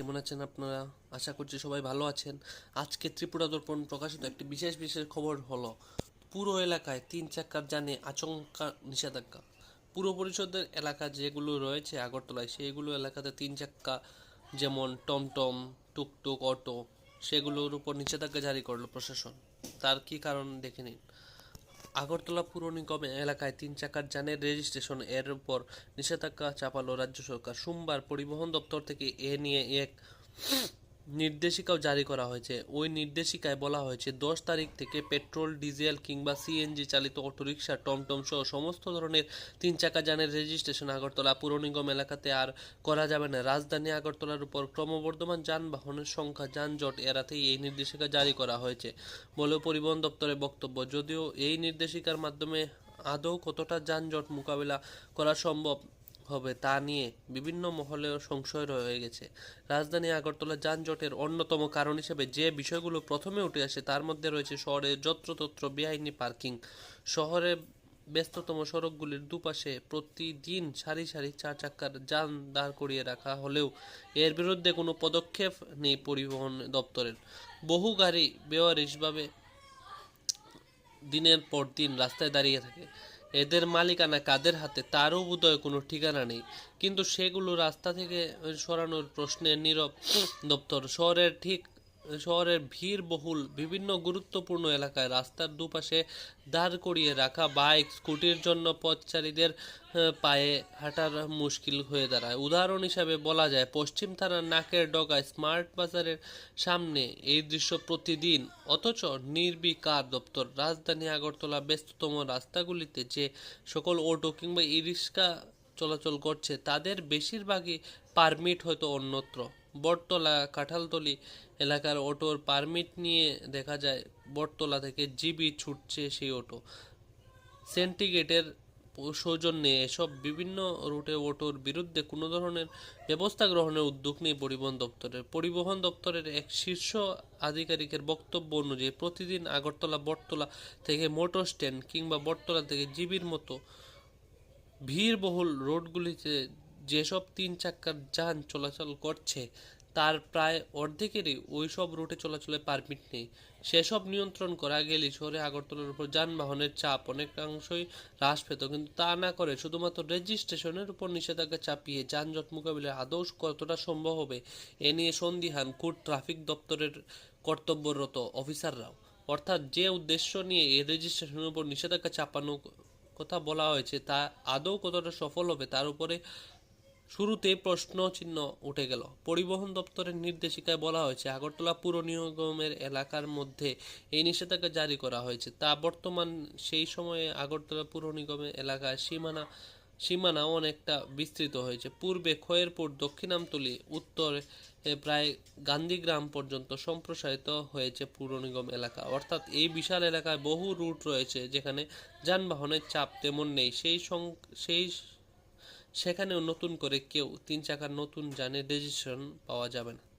কেমন আছেন আপনারা? আশা করছি সবাই ভালো আছেন। আজকে ত্রিপুরা দর্পণ প্রকাশিত একটি বিশেষ বিশেষ খবর হলো, পুরো এলাকায় তিন চাকার যানে আচমকা নিষেধাজ্ঞা। পুর পরিষদের এলাকা যেগুলো রয়েছে, আগরতলায় সেগুলো এলাকাতে তিন চাক্কা যেমন টমটম, টুকটুক, অটো, সেগুলোর উপর নিষেধাজ্ঞা জারি করল প্রশাসন। তার কি কারণ দেখে নিন। আগরতলা পুর নিগম এলাকায় তিন চাকার যানের রেজিস্ট্রেশন, এর উপর নিষেধাজ্ঞা চাপালো রাজ্য সরকার। সোমবার পরিবহন দপ্তর থেকে এ নিয়ে এক নির্দেশিকাও জারি করা হয়েছে। ওই নির্দেশিকায় বলা হয়েছে, দশ তারিখ থেকে পেট্রোল, ডিজেল কিংবা সিএনজি চালিত অটোরিকশা, টমটম সহ সমস্ত ধরনের তিন চাকা যানের রেজিস্ট্রেশন আগরতলা পুর নিগম এলাকাতে আর করা যাবে না। রাজধানী আগরতলার উপর ক্রমবর্ধমান যানবাহনের সংখ্যা যানজট এড়াতেই এই নির্দেশিকা জারি করা হয়েছে বলেও পরিবহন দপ্তরের বক্তব্য। যদিও এই নির্দেশিকার মাধ্যমে আদৌ কতটা যানজট মোকাবিলা করা সম্ভব হবে তা নিয়ে বিভিন্ন মহলেও সংশয় রয়ে গেছে। রাজধানী আগরতলা যানজটের অন্যতম কারণ হিসেবে যে বিষয়গুলো প্রথমে উঠে আসে তার মধ্যে রয়েছে শহরে যত্রতত্র বেআইনি পার্কিং। শহরে ব্যস্ততম সড়কগুলির দুপাশে প্রতিদিন সারি সারি চার চাকার যান দাঁড় করিয়ে রাখা হলেও এর বিরুদ্ধে কোনো পদক্ষেপ নেই পরিবহন দপ্তরের। বহু গাড়ি বেওয়ারিশভাবে দিনের পর দিন রাস্তায় দাঁড়িয়ে থাকে। এদের মালিকানা কাদের হাতে তারও উদয় কোনো ঠিকানা নেই। কিন্তু সেগুলো রাস্তা থেকে সরানোর প্রশ্নে নীরব দপ্তর শহরের ঠিক শহরের ভিড় বহুল বিভিন্ন গুরুত্বপূর্ণ এলাকায় রাস্তার দুপাশে দাঁড় করিয়ে রাখা বাইক, স্কুটির জন্য পথচারীদের পায়ে হাঁটার মুশকিল হয়ে দাঁড়ায়। উদাহরণ হিসাবে বলা যায়, পশ্চিম থানার নাকের ডগায় স্মার্ট বাজারের সামনে এই দৃশ্য প্রতিদিন। অথচ নির্বিকার দপ্তর, রাজধানী আগরতলা ব্যস্ততম রাস্তাগুলিতে যে সকল অটো কিংবা ই রিক্সা চলাচল করছে, তাদের বেশিরভাগই পারমিট হয়তো অন্যত্র। বটতলা, কাঁঠালতলি এলাকার অটোর পারমিট নিয়ে দেখা যায় বটতলা থেকে জিবি ছুটছে সেই অটো। সেন্টিগেটের সৌজন্যে এসব বিভিন্ন রুটে অটোর বিরুদ্ধে কোনো ধরনের ব্যবস্থা গ্রহণের উদ্যোগ নেই পরিবহন দপ্তরের। পরিবহন দপ্তরের এক শীর্ষ আধিকারিকের বক্তব্য অনুযায়ী প্রতিদিন আগরতলা বটতলা থেকে মোটর স্ট্যান্ড কিংবা বটতলা থেকে জিবির মতো ভিড়বহুল রোডগুলিতে যেসব তিন চাকার যান চলাচল করছে, তার প্রায় অর্ধেকেরই ওই সব রুটে চলাচলের পারমিট নেই। সেসব নিয়ন্ত্রণ করা গেলে শহরে আগরতলার উপর যানবাহনের চাপ অনেকাংশই হ্রাস পেত, কিন্তু তা না করে শুধুমাত্র রেজিস্ট্রেশনের উপর নিষেধাজ্ঞা চাপিয়ে যানজট মোকাবিলায় আদৌ কতটা সম্ভব হবে, এ নিয়ে সন্দিহান কুট ট্রাফিক দপ্তরের কর্তব্যরত অফিসাররাও। অর্থাৎ যে উদ্দেশ্য নিয়ে এই রেজিস্ট্রেশনের উপর নিষেধাজ্ঞা চাপানো কথা বলা হয়েছে, তা আদৌ কতটা সফল হবে, তার উপরে শুরুতে প্রশ্ন চিহ্ন উঠে গেল। পরিবহন দপ্তরের নির্দেশিকায় বলা হয়েছে, আগরতলা পুর নিগমের এলাকার মধ্যে এই নিষেধাজ্ঞা জারি করা হয়েছে। তা বর্তমান সেই সময়ে আগরতলা পুর নিগমের এলাকায় সীমানা সীমানা অনেকটা বিস্তৃত হয়েছে। পূর্বে খয়েরপুর, দক্ষিণামতলি, উত্তরে প্রায় গান্ধীগ্রাম পর্যন্ত সম্প্রসারিত হয়েছে পুর নিগম এলাকা। অর্থাৎ এই বিশাল এলাকায় বহু রুট রয়েছে যেখানে যানবাহনের চাপ তেমন নেই। সেই সং, সেই সেখানেও নতুন করে কেউ তিন চাকার নতুন যানের রেজিস্ট্রেশন পাওয়া যাবে না।